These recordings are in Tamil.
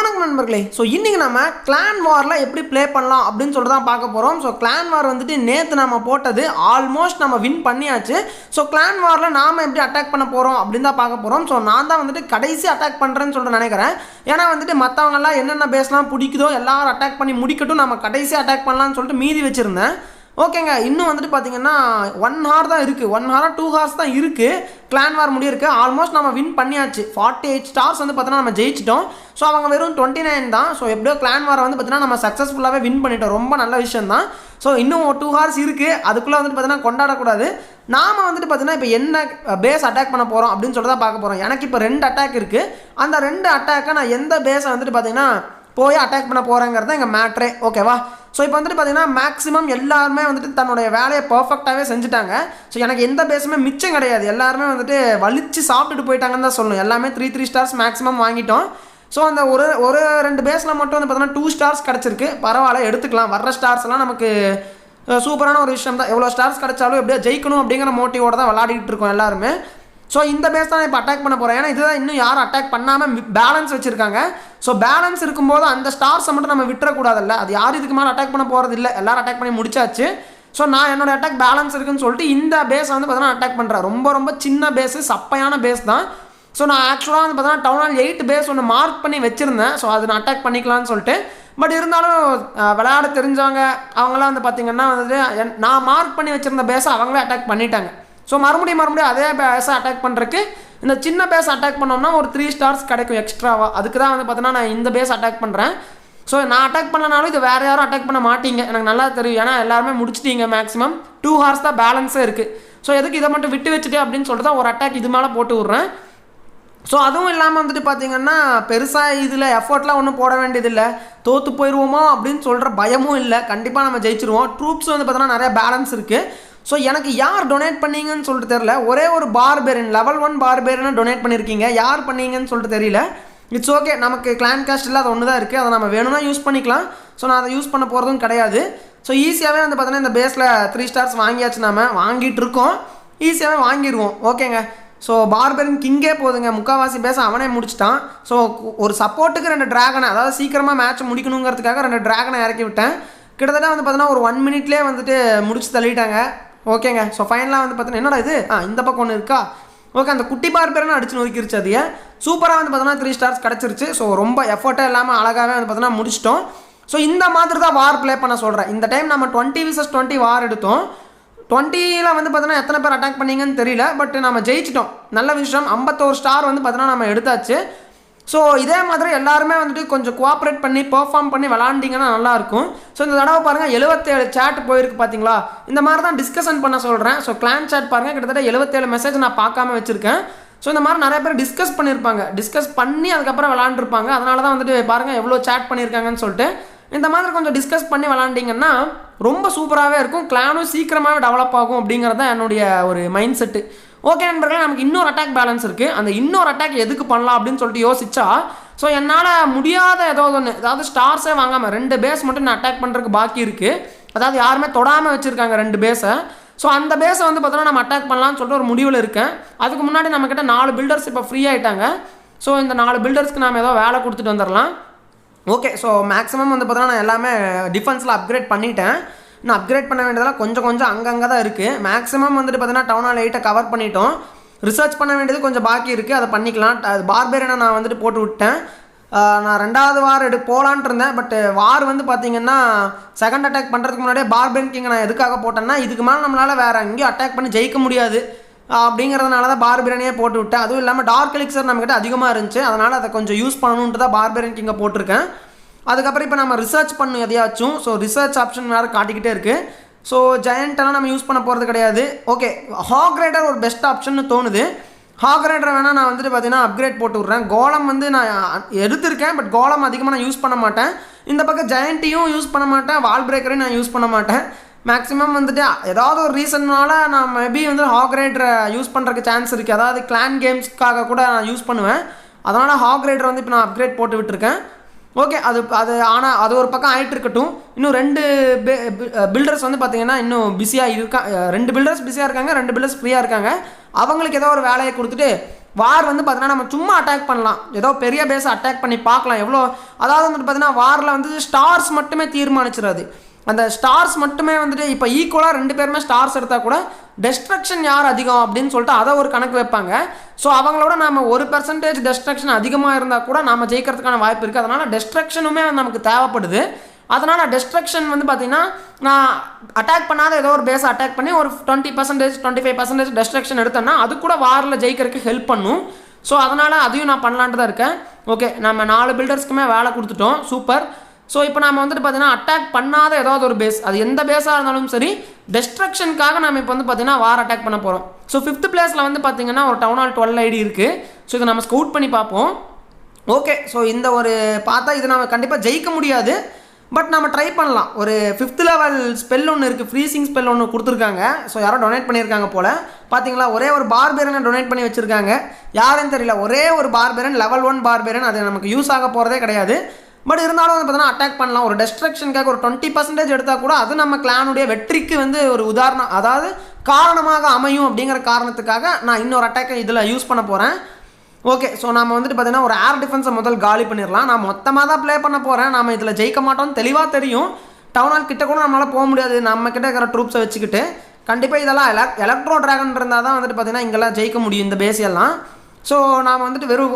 வணக்கம் நண்பர்களே. ஸோ இன்றைக்கி நம்ம கிளான் வாரில் எப்படி ப்ளே பண்ணலாம் அப்படின்னு சொல்லிட்டு தான் பார்க்க போகிறோம் ஸோ கிளான் வார் வந்துட்டு நேற்று நம்ம போட்டது ஆல்மோஸ்ட் நம்ம வின் பண்ணியாச்சு. ஸோ கிளான் வாரில் நாம் எப்படி அட்டாக் பண்ண போகிறோம் அப்படின்னு தான் பார்க்க போகிறோம் ஸோ நான் தான் வந்துட்டு கடைசி அட்டாக் பண்ணுறேன்னு சொல்லிட்டு நினைக்கிறேன். ஏன்னா வந்துட்டு மற்றவங்கெல்லாம் என்னென்ன பேஸ்லாம் பிடிக்குதோ எல்லாரும் அட்டாக் பண்ணி முடிக்கட்டும். நம்ம கடைசி அட்டாக் பண்ணலாம்னு சொல்லிட்டு மீதி வச்சுருந்தேன். ஓகேங்க இன்னும் வந்துட்டு பார்த்தீங்கன்னா ஒன் ஹார் தான் இருக்குது ஒன் ஹாராக டூ ஹார்ஸ் தான் இருக்குது கிளான் வார் முடியிருக்கு. ஆல்மோஸ்ட் நம்ம வின் பண்ணியாச்சு. ஃபார்ட்டி எயிட் ஸ்டார்ஸ் வந்து பார்த்தோன்னா நம்ம ஜெயிச்சிட்டோம். ஸோ அவங்க வெறும் டுவெண்ட்டி நைன் தான். ஸோ எப்படியோ கிளான் வாரை வந்து பார்த்தீங்கன்னா நம்ம சக்ஸஸ்ஃபுல்லாகவே வின் பண்ணிட்டோம். ரொம்ப நல்ல விஷயம் தான். ஸோ இன்னும் டூ ஹார்ஸ் இருக்குது அதுக்குள்ளே வந்துட்டு பார்த்தீங்கன்னா கொண்டாடக்கூடாது. நாம் வந்துட்டு பார்த்தீங்கன்னா இப்போ என்ன பேஸ் அட்டாக் பண்ண போகிறோம் அப்படின்னு சொல்லிட்டு தான் பார்க்க போகிறோம் எனக்கு இப்போ ரெண்டு அட்டாக் இருக்குது அந்த ரெண்டு அட்டாக்கை நான் எந்த பேஸை வந்துட்டு பார்த்தீங்கன்னா போய் அட்டாக் பண்ண போகிறேங்கிறது எங்கள் மேட்ரே ஓகேவா ஸோ இப்போ வந்துட்டு பார்த்தீங்கன்னா மேக்ஸிமம் எல்லாருமே வந்துட்டு தன்னுடைய வேலையை பர்ஃபெக்டாகவே செஞ்சுட்டாங்க. ஸோ எனக்கு எந்த பேஸுமே மிச்சம் கிடையாது. எல்லாருமே வந்துட்டு வலிச்சு சாப்பிட்டுட்டு போயிட்டாங்கன்னு தான் சொல்லணும். எல்லாமே த்ரீ த்ரீ ஸ்டார்ஸ் மேக்ஸிமம் வாங்கிட்டோம். ஸோ அந்த ஒரு ஒரு ரெண்டு பேஸில் மட்டும் வந்து பார்த்தீங்கன்னா டூ ஸ்டார்ஸ் கிடச்சிருக்கு. பரவாயில்ல எடுத்துக்கலாம். வர்ற ஸ்டார்ஸ்லாம் நமக்கு சூப்பரான ஒரு விஷயம் தான். எவ்வளோ ஸ்டார்ஸ் கிடச்சாலும் எப்படியோ ஜெயிக்கணும் அப்படிங்கிற மோட்டிவோட தான் விளாடிக்கிட்டு இருக்கோம் எல்லாருமே. ஸோ இந்த பேஸ் தான் இப்போ அட்டாக் பண்ண போகிறேன் ஏன்னா இதுதான் இன்னும் யாரும் அட்டாக் பண்ணாமல் பேலன்ஸ் வச்சுருக்காங்க. ஸோ பேலன்ஸ் இருக்கும்போது அந்த ஸ்டார்ஸை மட்டும் நம்ம விட்டுறக்கூடாதுல்ல. அது யார் இதுக்கு மேலே அட்டாக் பண்ண போகிறது இல்லை. எல்லாரும் அட்டாக் பண்ணி முடிச்சாச்சு. ஸோ நான் என்னோட அட்டாக் பேலன்ஸ் இருக்குன்னு சொல்லிட்டு இந்த பேஸை வந்து பார்த்தீங்கன்னா அட்டாக் பண்ணுறேன் ரொம்ப ரொம்ப சின்ன பேஸு சப்பையான பேஸ் தான். ஸோ நான் ஆக்சுவலாக வந்து பார்த்தீங்கன்னா டவுன் ஆல் எயிட் பேஸ் ஒன்று மார்க் பண்ணி வச்சுருந்தேன். ஸோ அது நான் அட்டாக் பண்ணிக்கலாம்னு சொல்லிட்டு. பட் இருந்தாலும் விளையாட தெரிஞ்சவங்க அவங்களாம் வந்து பார்த்திங்கன்னா வந்துட்டு நான் மார்க் பண்ணி வச்சுருந்த பேஸை அவங்களே அட்டாக் பண்ணிட்டாங்க. ஸோ மறுபடியும் மறுபடியும் அதே பேஸை அட்டாக் பண்ணுறதுக்கு இந்த சின்ன பேஸ் அட்டாக் பண்ணோம்னா ஒரு த்ரீ ஸ்டார்ஸ் கிடைக்கும் எக்ஸ்ட்ராவாக அதுக்கு தான் வந்து பார்த்தீங்கன்னா நான் இந்த பேஸ் அட்டாக் பண்ணுறேன் ஸோ நான் அட்டாக் பண்ணனாலும் இது வேறு யாரும் அட்டாக் பண்ண மாட்டீங்க. எனக்கு நல்லா தெரியும். ஏன்னா எல்லாருமே முடிச்சிட்டீங்க மேக்ஸிமம் டூ ஹார்ஸ் தான் பேலன்ஸே இருக்குது ஸோ எதுக்கு இதை மட்டும் விட்டு வச்சுட்டு அப்படின்னு சொல்லிட்டு தான் ஒரு அட்டாக் இது மேலே போட்டு விட்றேன். ஸோ அதுவும் இல்லாமல் வந்துட்டு பார்த்தீங்கன்னா பெருசாக இதில் எஃபர்ட்லாம் ஒன்றும் போட வேண்டியதில்லை. தோற்று போயிடுவோமோ அப்படின்னு சொல்கிற பயமும் இல்லை. கண்டிப்பாக நம்ம ஜெயிச்சிருவோம். ட்ரூப்ஸ் வந்து பார்த்தோன்னா நிறைய பேலன்ஸ் இருக்குது ஸோ எனக்கு யார் டொனேட் பண்ணீங்கன்னு சொல்லிட்டு தெரில ஒரே ஒரு பார்பேரன் லெவல் ஒன் பார்பேரனை டொனேட் பண்ணியிருக்கீங்க யார் பண்ணீங்கன்னு சொல்லிட்டு தெரியல. இட்ஸ் ஓகே நமக்கு கிளான் காஸ்ட் இல்லை அது ஒன்று தான் இருக்குது அதை நம்ம வேணும்னா யூஸ் பண்ணிக்கலாம். ஸோ நான் அதை யூஸ் பண்ண போகிறதும் கிடையாது. ஸோ ஈஸியாகவே வந்து பார்த்தீங்கன்னா இந்த பேஸில் த்ரீ ஸ்டார்ஸ் வாங்கியாச்சு நாம. வாங்கிட்டு இருக்கோம். ஈஸியாகவே வாங்கிடுவோம் ஓகேங்க ஸோ பார்பரின் கிங்கே போதுங்க. முக்காவாசி பேச அவனே முடிச்சிட்டான். ஸோ ஒரு சப்போர்ட்டுக்கு ரெண்டு டிராகனை அதாவது சீக்கிரமாக மேட்ச் முடிக்கணுங்கிறதுக்காக ரெண்டு டிராகனை இறக்கி விட்டேன். கிட்டத்தட்ட வந்து பார்த்தீங்கன்னா ஒரு ஒன் மினிட்லேயே வந்துட்டு முடிச்சு தள்ளிட்டாங்க. ஓகேங்க. ஸோ ஃபைனலாக வந்து பார்த்தீங்கன்னா என்னடா இது? ஆ இந்த பக்கம் ஒன்று இருக்கா? ஓகே அந்த குட்டி பார்பேரனை அடிச்சு நொறுக்கிருச்சு அதையே சூப்பராக வந்து பார்த்தீங்கன்னா த்ரீ ஸ்டார்ஸ் கிடச்சிருச்சு. ஸோ ரொம்ப எஃபர்ட்டாக இல்லாமல் அழகாகவே வந்து பார்த்தீங்கன்னா முடிச்சிட்டோம். ஸோ இந்த மாதிரி தான் வார் ப்ளே பண்ண சொல்கிறேன் இந்த டைம் நம்ம டுவெண்ட்டி விசஸ் டுவெண்ட்டி வார் எடுத்தோம். டுவெண்ட்டியில் வந்து பார்த்தீங்கன்னா எத்தனை பேர் அட்டாக் பண்ணீங்கன்னு தெரியல. பட் நம்ம ஜெயிச்சிட்டோம். நல்ல விஷயம். ஐம்பத்தோரு ஸ்டார் வந்து பார்த்தீங்கன்னா நம்ம எடுத்தாச்சு. ஸோ இதே மாதிரி எல்லாருமே வந்துட்டு கொஞ்சம் கோஆப்ரேட் பண்ணி பெர்ஃபார்ம் பண்ணி விளாண்டிங்கன்னா நல்லாயிருக்கும். ஸோ இந்த தடவை பாருங்கள் எழுபத்தேழு சேட் போயிருக்கு பார்த்தீங்களா இந்த மாதிரி தான் டிஸ்கஷன் பண்ண சொல்கிறேன் ஸோ கிளான் சேட் பாருங்கள் கிட்டத்தட்ட எழுபத்தேழு மெசேஜ் நான் பார்க்காம வச்சுருக்கேன். ஸோ இந்த மாதிரி நிறைய பேர் டிஸ்கஸ் பண்ணியிருப்பாங்க டிஸ்கஸ் பண்ணி அதுக்கப்புறம் விளாண்டுருப்பாங்க. அதனால தான் வந்துட்டு பாருங்கள் எவ்வளோ சேட் பண்ணியிருக்காங்கன்னு சொல்லிட்டு. இந்த மாதிரி கொஞ்சம் டிஸ்கஸ் பண்ணி விளாண்டிங்கன்னா ரொம்ப சூப்பராகவே இருக்கும். கிளானும் சீக்கிரமாகவே டெவலப் ஆகும் அப்படிங்கிறது தான் என்னுடைய ஒரு மைண்ட் செட்டு ஓகே நண்பர்களே நமக்கு இன்னொரு அட்டாக் பேலன்ஸ் இருக்குது அந்த இன்னொரு அட்டாக் எதுக்கு பண்ணலாம் அப்படின்னு சொல்லிட்டு யோசிச்சா ஸோ என்னால் முடியாத ஏதோ ஒன்று அதாவது ஸ்டார்ஸே வாங்காமல் ரெண்டு பேஸ் மட்டும் நான் அட்டாக் பண்ணுறதுக்கு பாக்கி இருக்குது அதாவது யாருமே தொடாமல் வச்சுருக்காங்க ரெண்டு பேஸை ஸோ அந்த பேஸை வந்து பார்த்தோன்னா நம்ம அட்டாக் பண்ணலாம்னு சொல்லிட்டு ஒரு முடிவில் இருக்கேன். அதுக்கு முன்னாடி நம்மக்கிட்ட நாலு பில்டர்ஸ் இப்போ ஃப்ரீ ஆகிட்டாங்க ஸோ இந்த நாலு பில்டர்ஸ்க்கு நாம் ஏதோ வேலை கொடுத்துட்டு வந்துடலாம் ஓகே ஸோ மேக்ஸிமம் வந்து பார்த்தோன்னா நான் எல்லாமே டிஃபென்ஸில் அப்கிரேட் பண்ணிட்டேன். இன்னும் அப்கிரேட் பண்ண வேண்டியதெல்லாம் கொஞ்சம் கொஞ்சம் அங்கங்கே தான் இருக்குது மேக்ஸிமம் வந்துட்டு பார்த்தீங்கன்னா டவுன் ஹால் எயிட்டை கவர் பண்ணிட்டோம். ரிசர்ச் பண்ண வேண்டியது கொஞ்சம் பாக்கி இருக்குது அதை பண்ணிக்கலாம். அது பார்பேரனை நான் வந்துட்டு போட்டு விட்டேன். நான் ரெண்டாவது வார் எடு போகலான்ட்டு இருந்தேன். பட் வார் வந்து பார்த்தீங்கன்னா செகண்ட் அட்டாக் பண்ணுறதுக்கு முன்னாடியே பார்பேன் கிங் நான் எதுக்காக போட்டேன்னா இதுக்கு மேலே நம்மளால் வேறு எங்கேயும் அட்டாக் பண்ணி ஜெயிக்க முடியாது. அப்படிங்கிறதுனால தான் பார்பிரனியே போட்டு விட்டேன். அதுவும் இல்லாமல் டார்க் எலிக்சர் நம்மக்கிட்ட அதிகமாக இருந்துச்சு. அதனால் அதை கொஞ்சம் யூஸ் பண்ணணுன்ட்டு தான் பார்பிரன் கிங்கை போட்டிருக்கேன். அதுக்கப்புறம் இப்போ நம்ம ரிசர்ச் பண்ணும் எதையாச்சும். ஸோ ரிசர்ச் ஆப்ஷன் வேறு காட்டிக்கிட்டே இருக்குது ஸோ ஜெயண்ட்டெல்லாம் நம்ம யூஸ் பண்ண போகிறது கிடையாது. ஓகே ஹாக் ரைடர் ஒரு பெஸ்ட் ஆப்ஷன் தோணுது. ஹாக் ரைடரை வேணால் நான் வந்துட்டு பார்த்தீங்கன்னா அப்கிரேட் போட்டு விட்றேன். கோலம் வந்து நான் எடுத்திருக்கேன் பட் கோலம் அதிகமாக நான் யூஸ் பண்ண மாட்டேன். இந்த பக்கம் ஜெயண்ட்டையும் யூஸ் பண்ண மாட்டேன். வால் பிரேக்கரையும் நான் யூஸ் பண்ண மாட்டேன். மேக்ஸிமம் வந்துட்டு ஏதாவது ஒரு ரீசன்னால நான் மேபி வந்து ஹாக் ரைடரை யூஸ் பண்ணுறதுக்கு சான்ஸ் இருக்குது அதாவது கிளான் கேம்ஸ்க்காக கூட நான் யூஸ் பண்ணுவேன். அதனால் ஹாக் ரைடர் வந்து இப்போ நான் அப்கிரேட் போட்டு விட்டுருக்கேன். ஓகே அது அது ஆனால் அது ஒரு பக்கம் ஆயிட்டு இருக்கட்டும். இன்னும் ரெண்டு பில்டர்ஸ் வந்து பார்த்தீங்கன்னா இன்னும் பிஸியாக இருக்கா ரெண்டு பில்டர்ஸ் பிஸியாக இருக்காங்க ரெண்டு பில்டர்ஸ் ஃப்ரீயாக இருக்காங்க. அவங்களுக்கு ஏதோ ஒரு வேலையை கொடுத்துட்டு வார் வந்து பார்த்தீங்கன்னா நம்ம சும்மா அட்டாக் பண்ணலாம். ஏதோ பெரிய பேஸை அட்டாக் பண்ணி பார்க்கலாம். எவ்வளோ அதாவது வந்துட்டு பார்த்தீங்கன்னா வாரில் வந்து ஸ்டார்ஸ் மட்டுமே தீர்மானிச்சிடாது. அந்த ஸ்டார்ஸ் மட்டுமே வந்துட்டு இப்போ ஈக்குவலாக ரெண்டு பேருமே ஸ்டார்ஸ் எடுத்தால் கூட டெஸ்ட்ரக்ஷன் யார் அதிகம் அப்படின்னு சொல்லிட்டு அதை ஒரு கணக்கு வைப்பாங்க. ஸோ அவங்களோட நம்ம ஒரு பெர்சன்டேஜ் டெஸ்ட்ரக்ஷன் அதிகமாக இருந்தால் கூட நம்ம ஜெயிக்கிறதுக்கான வாய்ப்பு இருக்குது அதனால் டெஸ்ட்ரக்ஷனுமே நமக்கு தேவைப்படுது. அதனால் டெஸ்ட்ரக்ஷன் வந்து பார்த்திங்கன்னா நான் அட்டாக் பண்ணாத ஏதோ ஒரு பேஸை அட்டாக் பண்ணி ஒரு twenty percentage twenty five percentage destruction எடுத்தேன்னா அது கூட வாரில் ஜெயிக்கிறதுக்கு ஹெல்ப் பண்ணும். ஸோ அதனால் அதையும் நான் பண்ணலான்ட்டு தான் இருக்கேன். ஓகே நம்ம நாலு பில்டர்ஸ்க்குமே வேலை கொடுத்துட்டோம். சூப்பர் ஸோ இப்போ நம்ம வந்துட்டு பார்த்தீங்கன்னா அட்டாக் பண்ணாத ஏதாவது ஒரு பேஸ் அது எந்த பேஸாக இருந்தாலும் சரி டெஸ்ட்ரக்ஷனுக்காக நம்ம இப்போ வந்து பார்த்தீங்கன்னா வார் அட்டாக் பண்ண போகிறோம் ஸோ ஃபிஃப்த் பிளேஸில் வந்து பார்த்தீங்கன்னா ஒரு டவுன் ஹால் டுவெல் ஐடி இருக்குது ஸோ இதை நம்ம ஸ்கவுட் பண்ணி பார்ப்போம். ஓகே ஸோ இந்த ஒரு பார்த்தா இது நம்ம கண்டிப்பாக ஜெயிக்க முடியாது. பட் நம்ம ட்ரை பண்ணலாம். ஒரு ஃபிஃப்த் லெவல் ஸ்பெல் ஒன்று இருக்குது ஃப்ரீசிங் ஸ்பெல் ஒன்று கொடுத்துருக்காங்க. ஸோ யாரோ டொனேட் பண்ணியிருக்காங்க போல். பார்த்தீங்களா ஒரே ஒரு பார்பேரனை டொனேட் பண்ணி வச்சுருக்காங்க. யாருன்னு தெரியல. ஒரே ஒரு பார்பேரன் லெவல் ஒன் பார்பேரன் அது நமக்கு யூஸ் ஆக போகிறதே கிடையாது. பட் இருந்தாலும் வந்து பார்த்தீங்கன்னா அட்டாக் பண்ணலாம். ஒரு டெஸ்ட்ரக்ஷனுக்காக ஒரு டுவெண்ட்டி பர்சன்டேஜ் எடுத்தால் கூட அது நம்ம கிளானுடைய வெற்றிக்கு வந்து ஒரு உதாரணம். அதாவது காரணமாக அமையும் அப்படிங்கிற காரணத்துக்காக நான் இன்னொரு அட்டாக்கை இதில் யூஸ் பண்ண போகிறேன் ஓகே ஸோ நம்ம வந்துட்டு பார்த்தீங்கன்னா ஒரு ஏர் டிஃபென்ஸை முதல் காலி பண்ணிடலாம். நான் மொத்தமாக தான் ப்ளே பண்ண போகிறேன் நம்ம இதில் ஜெயிக்க மாட்டோம்னு தெளிவாக தெரியும். டவுன் ஹால் கிட்ட கூட நம்மளால் போக முடியாது. நம்ம கிட்ட இருக்கிற ட்ரூப்ஸை வச்சுக்கிட்டு. கண்டிப்பாக இதெல்லாம் எலக் எலக்ட்ரோ ட்ராகன் இருந்தால் தான் வந்துட்டு பார்த்தீங்கன்னா இங்கெல்லாம் ஜெயிக்க முடியும். இந்த பேஸ் எல்லாம். ஸோ நாம் வந்துட்டு வெறும்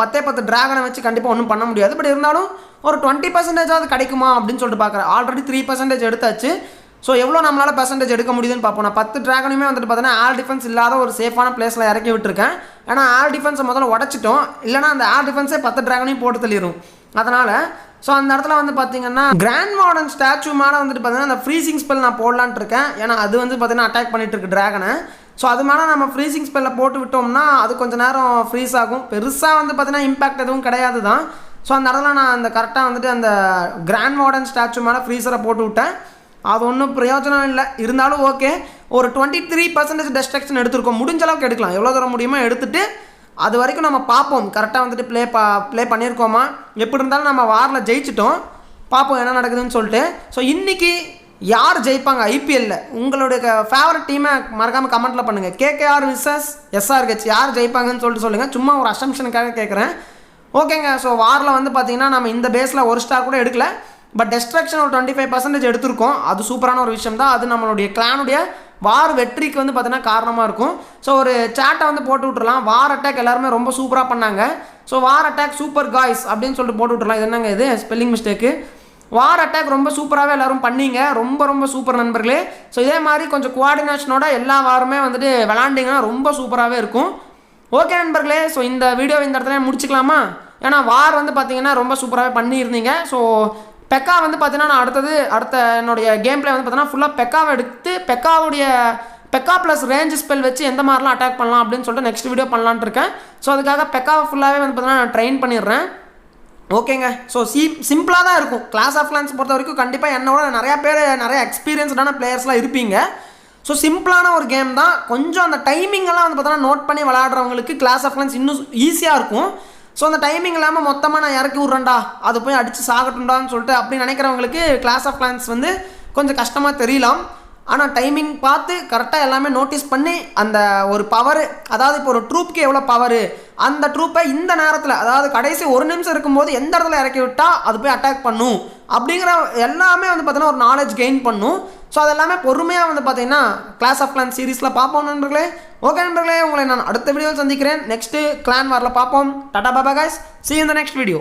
பத்தே பத்து ட்ராகனை வச்சு கண்டிப்பாக ஒன்றும் பண்ண முடியாது. பட் இருந்தாலும் ஒரு டுவெண்ட்டி பர்சன்டேஜாவது கிடைக்குமா அப்படின்னு சொல்லிட்டு பார்க்குறேன். ஆல்ரெடி த்ரீ பர்சன்டேஜ் எடுத்தாச்சு. ஸோ எவ்வளோ நம்மளால் பர்சன்டேஜ் எடுக்க முடியுதுன்னு பார்ப்போம். நான் பத்து ட்ராகனுமே வந்துட்டு பார்த்தீங்கன்னா ஆல் டிஃபென்ஸ் இல்லாத ஒரு சேஃபான பிளேஸில் இறக்கி விட்டுருக்கேன். ஏன்னா ஆல் டிஃபென்ஸை முதல்ல உடச்சிட்டோம். இல்லைனா அந்த ஆல் டிஃபென்ஸே பத்து ட்ராகனையும் போட்டு தள்ளிடும் அதனால் ஸோ அந்த இடத்துல வந்து பார்த்தீங்கன்னா கிராண்ட் மாடர்ன் ஸ்டாச்சு மேலே வந்துட்டு பார்த்தீங்கன்னா அந்த ஃப்ரீசிங் ஸ்பெல் நான் போடலான்ட்டு இருக்கேன். ஏன்னா அது வந்து பார்த்தீங்கன்னா அட்டாக் பண்ணிட்டு இருக்கு ட்ராகனை ஸோ அது மேலே நம்ம ஃப்ரீசிங் ஸ்பெல்லில் போட்டு விட்டோம்னா அது கொஞ்சம் நேரம் ஃப்ரீஸ் ஆகும். பெருசாக வந்து பார்த்தீங்கன்னா இம்பாக்ட் எதுவும் கிடையாது தான். ஸோ அந்த இடத்துல நான் அந்த கரெக்டாக வந்துட்டு அந்த கிராண்ட் மாடர்ன் ஸ்டாச்சு மேலே ஃப்ரீசரை போட்டு விட்டேன். அது ஒன்றும் பிரயோஜனம் இல்லை. இருந்தாலும் ஓகே ஒரு டுவெண்ட்டி த்ரீ பர்சன்டேஜ் டெஸ்ட்ரக்ஷன் எடுத்திருக்கோம். முடிஞ்ச அளவுக்கு எடுக்கலாம். எவ்வளோ தூரம் முடியுமோ எடுத்துட்டு அது வரைக்கும் நம்ம பார்ப்போம். கரெக்டாக வந்துட்டு ப்ளே பா ப்ளே பண்ணியிருக்கோமா எப்படி இருந்தாலும் நம்ம வாரில் ஜெயிச்சிட்டோம். பார்ப்போம் என்ன நடக்குதுன்னு சொல்லிட்டு. ஸோ இன்றைக்கி யார் ஜெயிப்பாங்க? ஐபிஎல்ல உங்களுடைய ஃபேவரட் டீமை மறக்காமல் கமெண்ட்டில் பண்ணுங்கள் கேகேஆர் விசஸ் எஸ்ஆர்ஹெச் யார் ஜெயிப்பாங்கன்னு சொல்லிட்டு சொல்லுங்கள் சும்மா ஒரு அசம்ஷனுக்காக கேட்குறேன் ஓகேங்க. ஸோ வாரில் வந்து பார்த்தீங்கன்னா நம்ம இந்த பேஸில் ஒரு ஸ்டார் கூட எடுக்கல. பட் டெஸ்ட்ரக்ஷன் ஒரு டுவெண்ட்டி ஃபைவ் பர்சன்டேஜ் எடுத்திருக்கோம். அது சூப்பரான ஒரு விஷயம் தான் அது நம்மளுடைய கிளானுடைய வார் வெற்றிக்கு வந்து பார்த்தீங்கன்னா காரணமாக இருக்கும். ஸோ ஒரு சேட்டை வந்து போட்டு விட்றலாம் வார் அட்டாக் எல்லாருமே ரொம்ப சூப்பராக பண்ணாங்க. So war attack super guys அப்படின்னு சொல்லிட்டு போட்டு விட்றலாம் இது என்னங்க இது? ஸ்பெல்லிங் மிஸ்டேக்கு வார் அட்டாக் ரொம்ப சூப்பராகவே எல்லோரும் பண்ணீங்க. ரொம்ப ரொம்ப சூப்பர் நண்பர்களே. ஸோ இதே மாதிரி கொஞ்சம் கோஆர்டினேஷனோட எல்லா வாருமே வந்துட்டு விளாண்டிங்கன்னா ரொம்ப சூப்பராகவே இருக்கும். ஓகே நண்பர்களே ஸோ இந்த வீடியோ இந்த இடத்துல முடிச்சுக்கலாமா? ஏன்னா வார் வந்து பார்த்தீங்கன்னா ரொம்ப சூப்பராகவே பண்ணியிருந்தீங்க. ஸோ பெக்கா வந்து பார்த்தீங்கன்னா நான் அடுத்தது அடுத்த என்னுடைய கேம் பிளே வந்து பார்த்தீங்கன்னா ஃபுல்லாக பெக்காவை எடுத்து பெக்காவுடைய பெக்கா ப்ளஸ் ரேஞ்ச் ஸ்பெல் வச்சு எந்த மாதிரிலாம் அட்டாக் பண்ணலாம் அப்படின்னு சொல்லிட்டு நெக்ஸ்ட் வீடியோ பண்ணலான்ட்டு இருக்கேன். ஸோ அதுக்காக பெக்காவை ஃபுல்லாகவே வந்து பார்த்தீங்கன்னா நான் ட்ரெயின் பண்ணிடுறேன். ஓகேங்க. ஸோ சி சிம்பிளாக தான் இருக்கும். கிளாஸ் ஆஃப் கிளான்ஸ் பொறுத்த வரைக்கும் கண்டிப்பாக என்னோட நிறையா பேர் நிறைய எக்ஸ்பீரியன்ஸ்டான பிளேயர்ஸ்லாம் இருப்பீங்க. ஸோ சிம்பிளான ஒரு கேம் தான். கொஞ்சம் அந்த டைமிங்கெல்லாம் வந்து பார்த்தோன்னா நோட் பண்ணி விளாடுறவங்களுக்கு கிளாஸ் ஆஃப் கிளான்ஸ் இன்னும் ஈஸியாக இருக்கும். ஸோ அந்த டைமிங் இல்லாமல் மொத்தமாக நான் இறக்கி விட்றேன்டா. அது போய் அடித்து சாகட்டும்டான்னு சொல்லிட்டு அப்படி நினைக்கிறவங்களுக்கு கிளாஸ் ஆஃப் கிளான்ஸ் வந்து கொஞ்சம் கஷ்டமாக தெரியலாம். ஆனால் டைமிங் பார்த்து கரெக்டாக எல்லாமே நோட்டீஸ் பண்ணி அந்த ஒரு பவர் அதாவது இப்போ ஒரு ட்ரூப்க்கு எவ்வளோ பவர் அந்த ட்ரூப்பை இந்த நேரத்தில் அதாவது கடைசி ஒரு நிமிஷம் இருக்கும்போது எந்த இடத்துல இறக்கி விட்டால் அது போய் அட்டாக் பண்ணும். அப்படிங்கிற எல்லாமே வந்து பார்த்தீங்கன்னா ஒரு நாலேஜ் கெயின் பண்ணும். ஸோ அது எல்லாமே பொறுமையாக வந்து பார்த்தீங்கன்னா கிளாஸ் ஆஃப் கிளான் சீரீஸில் பார்ப்போம் நண்பர்களே. ஓகே நண்பர்களே உங்களை நான் அடுத்த வீடியோவில் சந்திக்கிறேன். நெக்ஸ்ட்டு கிளான் வரல பார்ப்போம். டாடா பாபா காய்ஸ் சி இந்த நெக்ஸ்ட் வீடியோ